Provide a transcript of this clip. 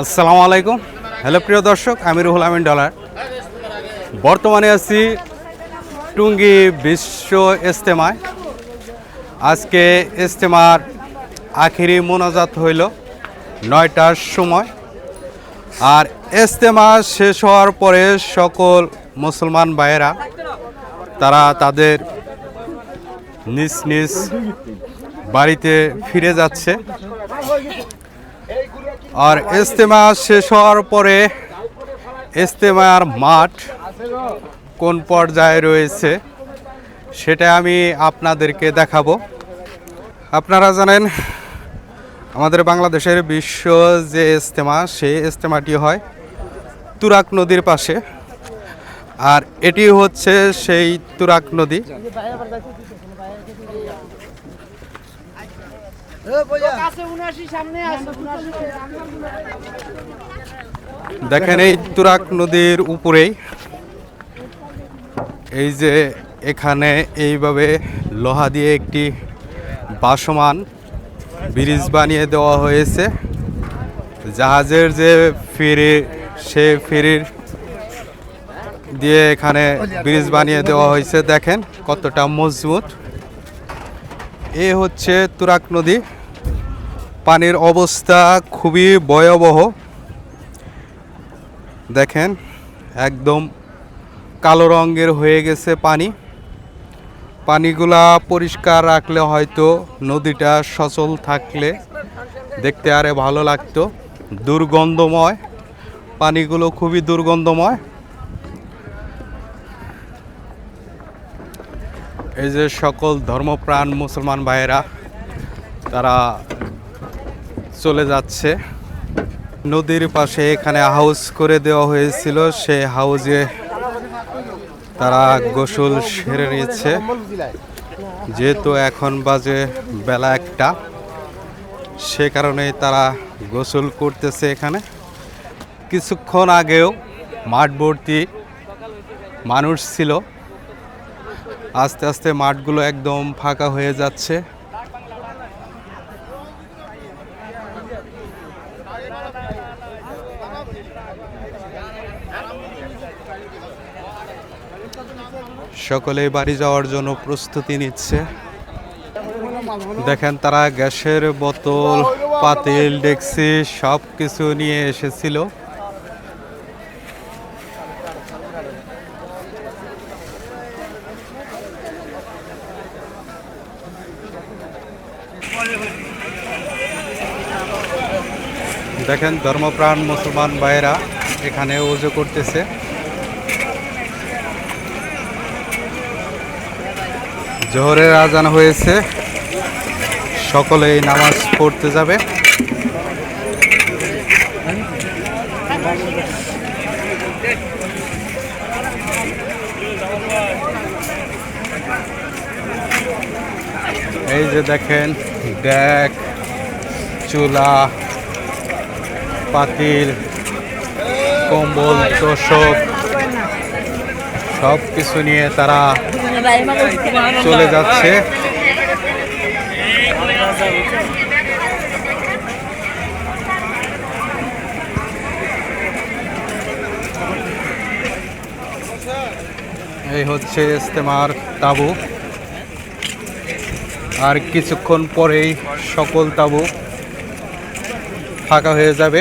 আসসালামু আলাইকুম। হ্যালো, প্রিয় দর্শক, আমি রুহুল আমিন ডলার। বর্তমানে আছি টুঙ্গি বিশ্ব ইস্তেমায় আজকে ইস্তেমার আখিরি মোনাজাত হইল নয়টার সময়। আর ইস্তেমা শেষ হওয়ার পরে সকল মুসলমান ভাইয়েরা, তারা তাদের নিজ নিজ বাড়িতে ফিরে যাচ্ছে। আর ইস্তেমা শেষ হওয়ার পরে ইস্তেমার মাঠ কোন পর্যায়ে রয়েছে, সেটা আমি আপনাদেরকে দেখাবো। আপনারা জানেন, আমাদের বাংলাদেশের বিশ্ব যে ইস্তেমা সেই ইস্তেমাটি হয় তুরাক নদীর পাশে। আর এটি হচ্ছে সেই তুরাক নদী আছে উনাশি সামনে আছে উনাশি দেখেন এই তুরাক নদীর উপরেই এই যে এখানে এইভাবে লোহা দিয়ে একটি বাসমান ব্রিজ বানিয়ে দেওয়া হয়েছে। জাহাজের যে ফেরি সে ফেরির দিয়ে এখানে ব্রিজ বানিয়ে দেওয়া হয়েছে। দেখেন কতটা মজবুত। এ হচ্ছে তুরাক নদী। পানির অবস্থা খুবই ভয়াবহ। দেখেন, একদম কালো রঙের হয়ে গেছে পানি। পানিগুলা পরিষ্কার রাখলে হয়তো নদীটা সচল থাকলে দেখতে আরে ভালো লাগতো। দুর্গন্ধময়, পানিগুলো খুবই দুর্গন্ধময়। এই যে সকল ধর্মপ্রাণ মুসলমান ভাইয়েরা, তারা চলে যাচ্ছে। নদীর পাশে এখানে হাউস করে দেওয়া হয়েছিল, সে হাউজে তারা গোসল সেরে নিচ্ছে যেহেতু এখন বাজে বেলা একটা, সে কারণে তারা গোসল করতেছে এখানে। কিছুক্ষণ আগেও মাঠ ভর্তি মানুষ ছিল আস্তে আস্তে মাঠগুলো একদম ফাঁকা হয়ে যাচ্ছে। সকলেই বাড়ি যাওয়ার জন্য প্রস্তুতি নিচ্ছে। দেখেন তারা গ্যাসের বোতল, পাতিল, ডেক্সি সব কিছু নিয়ে এসেছিল। দেখেন ধর্মপ্রাণ মুসলমান ভাইয়েরা এখানে উজু করতেছে। জোহরের আজান হয়েছে সকলেই নামাজ পড়তে যাবে। এই যে দেখেন ড্যাক চুলা, পাতিল, কম্বল, তোষক সব কিছু নিয়ে তারা চলে যাচ্ছে। এই হচ্ছে ইস্তেমার তাবু আর কিছুক্ষণ পরেই সকল তাবু ফাঁকা হয়ে যাবে।